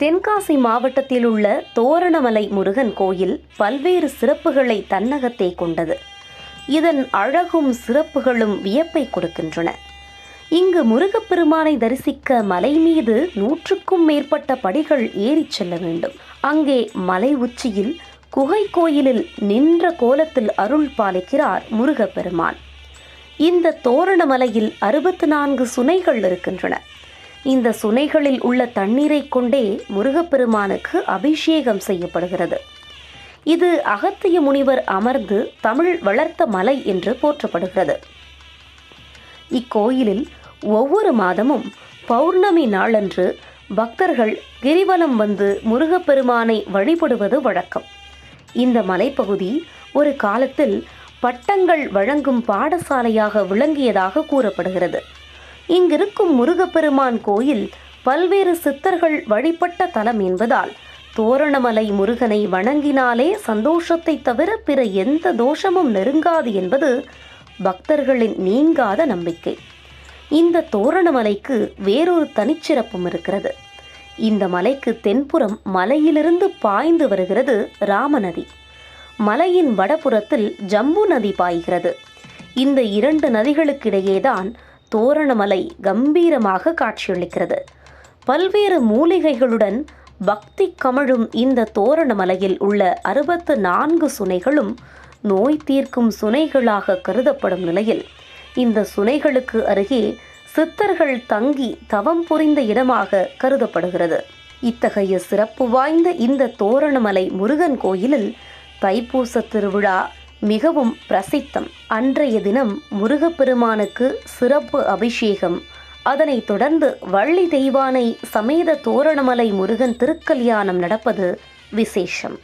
தென்காசி மாவட்டத்தில் உள்ள தோரணமலை முருகன் கோயில் பல்வேறு சிறப்புகளை தன்னகத்தே கொண்டது. இதன் அழகும் சிறப்புகளும் வியப்பை கொடுக்கின்றன. இங்கு முருகப்பெருமானை தரிசிக்க மலை மீது நூற்றுக்கும் மேற்பட்ட படிகள் ஏறிச் செல்ல வேண்டும். அங்கே மலை உச்சியில் குகை கோயிலில் நின்ற கோலத்தில் அருள் பாலிக்கிறார் முருகப்பெருமான். இந்த தோரணமலையில் அறுபத்து நான்கு சுனைகள் இருக்கின்றன. இந்த சுனைகளில் உள்ள தண்ணீரை கொண்டே முருகப்பெருமானுக்கு அபிஷேகம் செய்யப்படுகிறது. இது அகத்திய முனிவர் அமர்ந்து தமிழ் வளர்த்த மலை என்று போற்றப்படுகிறது. இக்கோயிலில் ஒவ்வொரு மாதமும் பௌர்ணமி நாளன்று பக்தர்கள் கிரிவலம் வந்து முருகப்பெருமானை வழிபடுவது வழக்கம். இந்த மலைப்பகுதி ஒரு காலத்தில் பட்டங்கள் வழங்கும் பாடசாலையாக விளங்கியதாக கூறப்படுகிறது. இங்கிருக்கும் முருகப்பெருமான் கோயில் பல்வேறு சித்தர்கள் வழிபட்ட தலம் என்பதால் தோரணமலை முருகனை வணங்கினாலே சந்தோஷத்தை தவிர பிற எந்த தோஷமும் நெருங்காது என்பது பக்தர்களின் நீங்காத நம்பிக்கை. இந்த தோரணமலைக்கு வேறொரு தனிச்சிறப்பும் இருக்கிறது. இந்த மலைக்கு தென்புறம் மலையிலிருந்து பாய்ந்து வருகிறது ராமநதி. மலையின் வடபுறத்தில் ஜம்பு நதி பாய்கிறது. இந்த இரண்டு நதிகளுக்கிடையேதான் தோரணமலை கம்பீரமாக காட்சியளிக்கிறது. பல்வேறு மூலிகைகளுடன் பக்தி கமழும் இந்த தோரணமலையில் உள்ள அறுபத்து நான்கு சுனைகளும் நோய் தீர்க்கும் சுனைகளாக கருதப்படும் நிலையில் இந்த சுனைகளுக்கு அருகே சித்தர்கள் தங்கி தவம் புரிந்த இடமாக கருதப்படுகிறது. இத்தகைய சிறப்பு வாய்ந்த இந்த தோரணமலை முருகன் கோயிலில் தைப்பூச திருவிழா மிகவும் பிரசித்தம். அன்றைய தினம் முருகப்பெருமானுக்கு சிறப்பு அபிஷேகம். அதனைத் தொடர்ந்து வள்ளி தெய்வானை சமேத தோரணமலை முருகன் திருக்கல்யாணம் நடப்பது விசேஷம்.